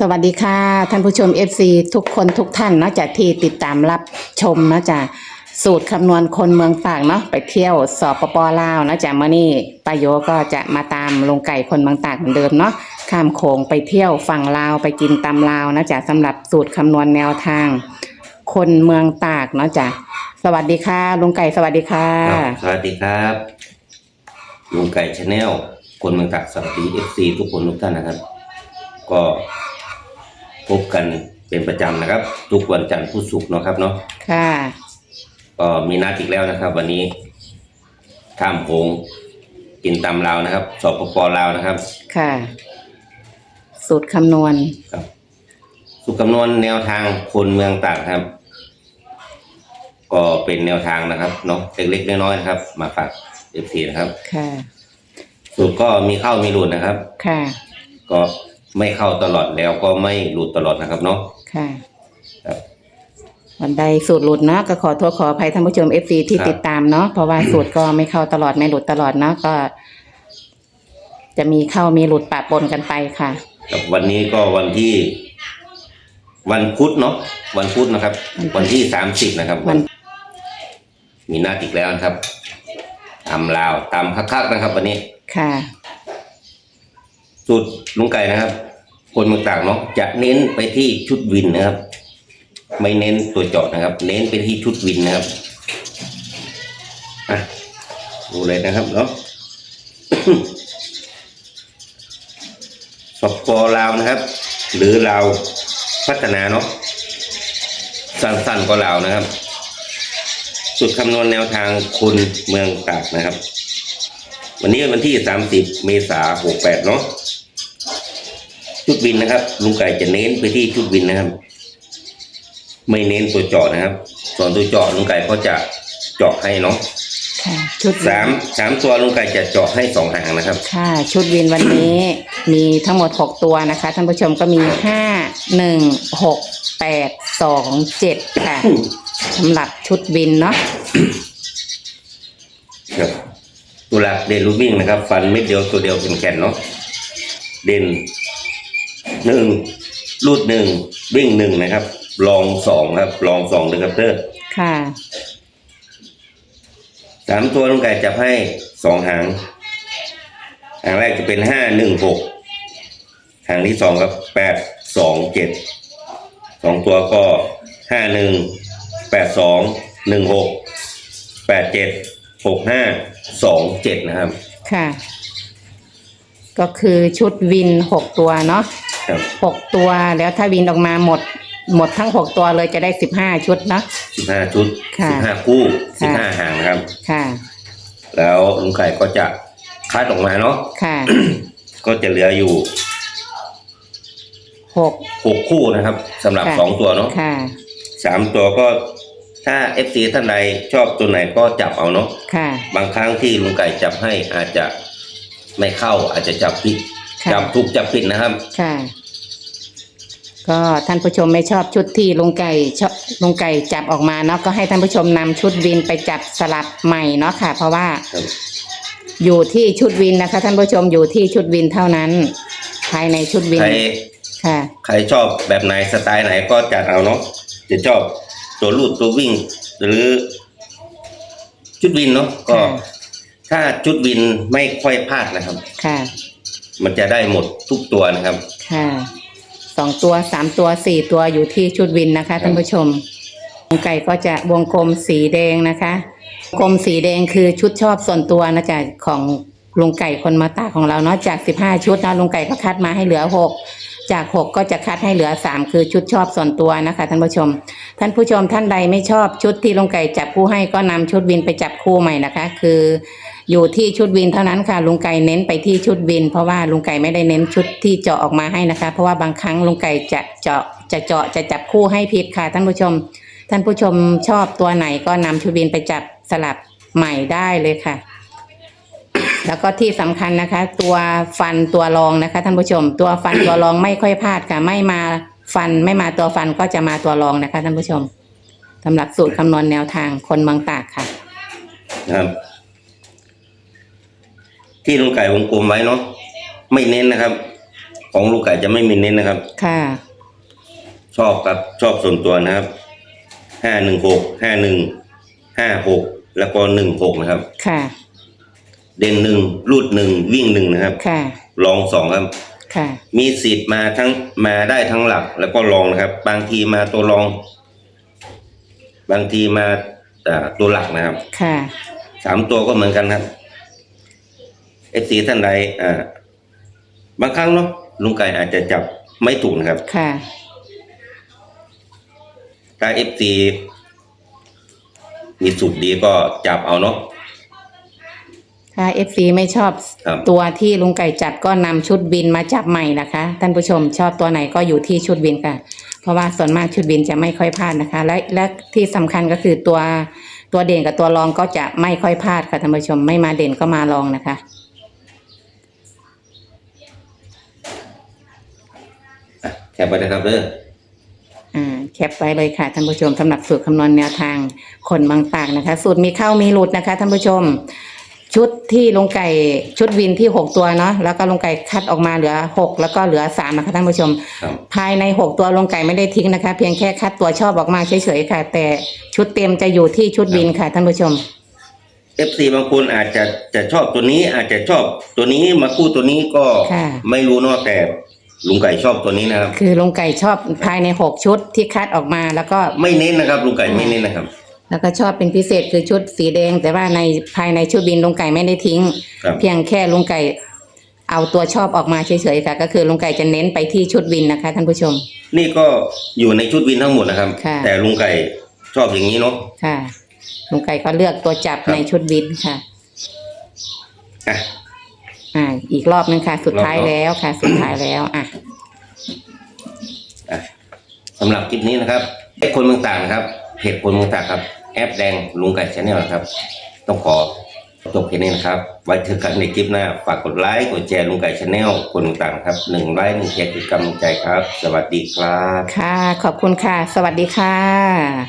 สวัสดีค่ะ ท่านผู้ชม FC ทุกคนทุกท่านเนาะจากที่ติดตามรับชมเนาะจากสูตรคำนวณคนเมืองปากเนาะไปเที่ยวสอบปปลาวเนาะจากมื่อนี้ปาโยก็จะมาตามลงไก่คนเมืองตากเหมือนเดิมเนาะข้ามโขงไปเที่ยวฝั่งลาวไปกินตำลาวนะจากสำหรับสูตรคำนวณแนวทาง คนเมืองตากเนาะจากสวัสดีค่ะลุงไก่สวัสดีค่ะ ครับสวัสดีครับลุงไก่ชาแนลคนเมืองตากสวัสดีเอฟซีทุกคนทุกท่านนะครับ ก็ พบกันเป็นประจำนะครับ ทุกวันจันทร์พุธศุกร์เนาะครับเนาะค่ะ ก็มีนัดอีกแล้วนะครับ วันนี้ข้ามโขงกินตำลาวนะครับสปปลาวนะครับค่ะ สูตรคำนวณ ครับ สุขคำนวณแนวทางคนเมืองตากครับ ก็เป็นแนวทางนะครับเนาะเล็กๆน้อยๆนะครับ มาฝากเอฟซีนะครับ ค่ะ สูตรก็มีเข้ามีหลุดนะครับ ค่ะ ก็ ไม่เข้าตลอดแล้วก็ไม่หลุดตลอดนะครับเนาะ ค่ะครับวันใดสูตรหลุดเนาะก็ขอโทษขออภัยท่านผู้ชม FC ที่ครับ ติดตามเนาะเพราะว่าสูตรก็ไม่เข้าตลอดไม่หลุดตลอดเนาะก็ จะมีเข้ามีหลุดปะปนกันไปค่ะ ครับวันนี้ก็วันที่ วันพุธเนาะวันพุธนะครับ วันที่สามสิบนะครับวัน มีนัดอีกแล้วนะครับตำลาวตำคักๆนะครับ วันนี้ ค่ะ สูตรลุงไก่นะครับ คนเมืองตากเนาะจะเน้นไปที่ชุดวินนะครับ ไม่เน้นตัวเจาะนะครับ เน้นไปที่ชุดวินนะครับอะดูเลยนะครับเนาะสปปลาวนะครับ หรือลาวพัฒนาเนาะสั้นๆก็ลาวนะครับสุดคำนวณแนวทางคุณเมืองตากนะครับ วันนี้วันที่ 30 เมษายน68 เนาะ ชุดวินนะครับลุงไก่จะเน้นไปที่ชุดวินนะครับ ไม่เน้นตัวเจาะนะครับ ส่วนตัวเจาะลุงไก่ก็จะเจาะให้เนาะค่ะชุดสามสามตัวลุงไก่จะเจาะให้สองหางนะครับ ค่ะ ชุดวินวันนี้ มีทั้งหมดหกตัวนะคะท่านผู้ชมก็มีห้าหนึ่งหกแปดสองเจ็ดค่ะสำหรับชุดวินเนาะครับตัวหลักเด่นลูกวิ่งนะครับ ฟันเม็ดเดียวตัวเดียวเป็นแขนเนาะเด่น หนึ่งรูดหนึ่งวิ่งหนึ่งนะครับ ลองสองครับ ลองสองเลยครับเด้อค่ะ สามตัวลุงไก่จับให้สองหาง หางแรกจะเป็นห้าหนึ่งหกหางที่สองครับแปดสองเจ็ดสองตัวก็ห้าหนึ่งแปดสองหนึ่งหกแปดเจ็ดหกห้าสองเจ็ดนะครับ ค่ะ ก็คือชุดวินหกตัวเนาะครับ หกตัวแล้วถ้าวินออกมาหมด หมดทั้งหกตัวเลยจะได้สิบห้าชุดเนาะสิบห้าชุดค่ะสิบห้าคู่สิบค่ะห้าหางนะครับ ค่ะ แล้วลุงไก่ก็จะคัดออกมาเนาะค่ะ ก็จะเหลืออยู่หกหกคู่นะครับสำหรับค่ะสองตัวเนาะค่ะสามตัวก็ถ้าเอฟซีท่านใดชอบตัวไหนก็จับเอาเนาะค่ะ บางครั้งที่ลุงไก่จับให้อาจจะไม่เข้าอาจจะจับผิด ค่ะ จับถูกจับผิดนะครับ ค่ะ ก็ท่านผู้ชมไม่ชอบชุดที่ลุงไก่ชอบลุงไก่จับออกมาเนาะก็ให้ท่านผู้ชมนำชุดวินไปจับสลับใหม่เนาะค่ะ เพราะว่าครับ อยู่ที่ชุดวินนะคะ ท่านผู้ชมอยู่ที่ชุดวินเท่านั้น ภายในชุดวินใครค่ะ ใครชอบแบบไหนสไตล์ไหนก็จัดเอาเนาะจะชอบตัวลูดตัววิ่ง หรือ ชุดวินเนาะก็ ค่ะ ถ้าชุดวินไม่ค่อยพลาดนะครับ ค่ะ มันจะได้หมดทุกตัวนะครับ ค่ะสองตัวสามตัวสี่ตัวอยู่ที่ชุดวินนะคะท่านผู้ชมลุงไก่ก็จะวงกลมสีแดงนะคะวงกลมสีแดงคือชุดชอบส่วนตัวนะจ๊ะของลุงไก่คนมาตาของเราเนาะจากสิบห้าชุดนะลุงไก่ก็คัดมาให้เหลือหก จากหกก็จะคัดให้เหลือสามคือชุดชอบส่วนตัวนะคะท่านผู้ชม ท่านผู้ชมท่านใดไม่ชอบชุดที่ลุงไก่จับคู่ให้ก็นำชุดวินไปจับคู่ใหม่นะคะ คือ อยู่ที่ชุดวินเท่านั้นค่ะลุงไก่เน้นไปที่ชุดวิน เพราะว่าลุงไก่ไม่ได้เน้นชุดที่เจาะออกมาให้นะคะ เพราะว่าบางครั้งลุงไก่จะเจาะจะเจาะจะจับคู่ให้ผิดค่ะท่านผู้ชม ท่านผู้ชมชอบตัวไหนก็นำชุดวินไปจับสลับใหม่ได้เลยค่ะ แล้วก็ที่สำคัญนะคะ ตัวฟันตัวรองนะคะท่านผู้ชม ตัวฟันตัวรองไม่ค่อยพลาดค่ะ ไม่มาฟันไม่มาตัวฟันก็จะมาตัวรองนะคะท่านผู้ชมสำหรับสูตรคำนวณแนวทางคนเมืองตากค่ะนะครับ ที่ลุงไก่วงกลมไว้เนาะไม่เน้นนะครับ ของลูกไก่จะไม่มีเน้นนะครับ ค่ะ ชอบครับชอบส่วนตัวนะครับห้าหนึ่งหกห้าหนึ่งห้าหกแล้วก็หนึ่งหกนะครับ ค่ะ เด่นหนึ่งรูดหนึ่งวิ่งหนึ่งนะครับค่ะ ลองสองครับ ค่ะ มีสิทธิ์มาทั้งมาได้ทั้งหลักแล้วก็รองนะครับ บางทีมาตัวรอง บางทีมาอ่าตัวหลักนะครับ ค่ะ สามตัวก็เหมือนกันครับเอฟซีท่านใดอ่าบางครั้งเนาะลุงไก่อาจจะจับไม่ถูกนะครับ ค่ะ ถ้าเอฟซีมีสูตรดีก็จับเอาเนาะ ถ้า FC ไม่ชอบครับ ตัวที่ลุงไก่จัดก็นำชุดบินมาจับใหม่นะคะ ท่านผู้ชมชอบตัวไหนก็อยู่ที่ชุดบินค่ะ เพราะว่าส่วนมากชุดบินจะไม่ค่อยพลาดนะคะ และและที่สำคัญก็คือตัวตัวเด่นกับตัวรองก็จะไม่ค่อยพลาดค่ะท่านผู้ชมไม่มาเด่นก็มารองนะคะอะแคปไปนะครับเด้ออ่าแคปไว้เลยค่ะท่านผู้ชมสำหรับสูตรคำนวณแนวทางคนบางปากนะคะ สูตรมีเข้ามีหลุดนะคะท่านผู้ชม ชุดที่ลุงไก่ชุดวินที่หกตัวเนาะแล้วก็ลุงไก่คัดออกมาเหลือหกแล้วก็เหลือสามนะคะท่านผู้ชม ครับ ภายในหกตัวลุงไก่ไม่ได้ทิ้งนะคะ เพียงแค่คัดตัวชอบออกมาเฉยๆค่ะ แต่ชุดเต็มจะอยู่ที่ชุดวินค่ะท่านผู้ชม เอฟซีบางคนอาจจะจะชอบตัวนี้อาจจะชอบตัวนี้มาคู่ตัวนี้ก็ค่ะ ไม่รู้เนาะแต่ลุงไก่ชอบตัวนี้นะครับ คือลุงไก่ชอบภายในหกชุดที่คัดออกมาแล้วก็ ไม่เน้นนะครับลุงไก่ไม่เน้นนะครับ แล้วก็ชอบเป็นพิเศษคือชุดสีแดง แต่ว่าในภายในชุดบินลุงไก่ไม่ได้ทิ้ง ครับ เพียงแค่ลุงไก่เอาตัวชอบออกมาเฉยๆค่ะ ก็คือลุงไก่จะเน้นไปที่ชุดวินนะคะท่านผู้ชม นี่ก็อยู่ในชุดวินทั้งหมดนะครับ ค่ะ แต่ลุงไก่ชอบอย่างนี้เนาะ ค่ะลุงไก่ก็เลือกตัวจับครับ ในชุดวินค่ะ อะ อ่า อีกรอบนึงค่ะ สุดท้ายรอบๆแล้วค่ะ สุดท้ายแล้วอะ อะสำหรับคลิปนี้นะครับไอ้คนเมืองต่างนะครับ เพจคนเมืองตาครับ แอปแดงลุงไก่ชาแนลครับ ต้องขอจบแค่นี้นะครับ ไว้เจอกันในคลิปหน้า ฝากกดไลค์ กดแชร์ลุงไก่ชาแนลคนต่างครับหนึ่งไลค์หนึ่งแชร์คือกำลังใจครับ สวัสดีครับ ค่ะ ขอบคุณค่ะ สวัสดีค่ะ